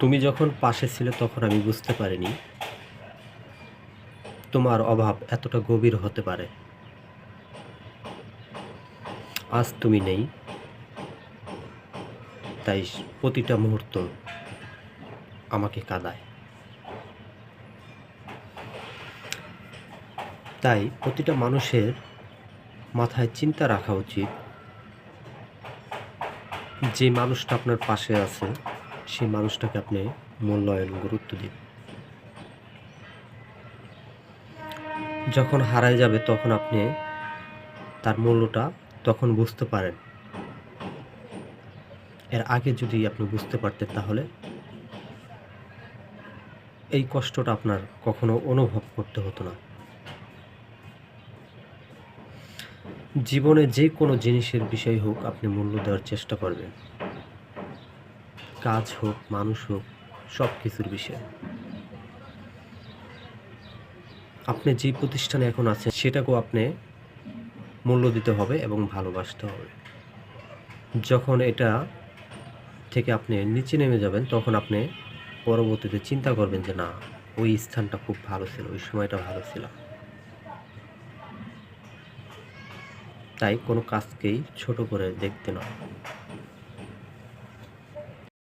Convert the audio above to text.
তুমি যখন পাশে ছিলে তখন আমি বুঝতে পারিনি তোমার অভাব এতটা গভীর হতে পারে। আজ তুমি নেই। তাই প্রতিটা মুহূর্ত আমাকে কাঁদায়। তাই প্রতিটা মানুষের মাথায় চিন্তা রাখা উচিত যে মানুষটা আপনার পাশে আছে সেই মানুষটাকে আপনি মূল্যায়ন, গুরুত্ব দিন। যখন হারায় যাবে, তখন আপনি তার মূল্যটা তখন বুঝতে পারেন। এর আগে যদি আপনি বুঝতে পারতেন তাহলে এই কষ্টটা আপনার কখনো অনুভব করতে হতো না। জীবনে যে কোনো জিনিসের বিষয় হোক, আপনি মূল্য দেওয়ার চেষ্টা করবেন। কাজ হোক, মানুষ হোক, সব কিছুর বিষয়ে। আপনি যে প্রতিষ্ঠানে এখন আছেন, সেটাকেও আপনি মূল্য দিতে হবে এবং ভালোবাসতে হবে। যখন এটা থেকে আপনি নিচে নেমে যাবেন, তখন আপনি পরবর্তীতে চিন্তা করবেন যে, না, ওই স্থানটা খুব ভালো ছিল, ওই সময়টা ভালো ছিল। তাই কোনো কাজকেই ছোট করে দেখতে নয়।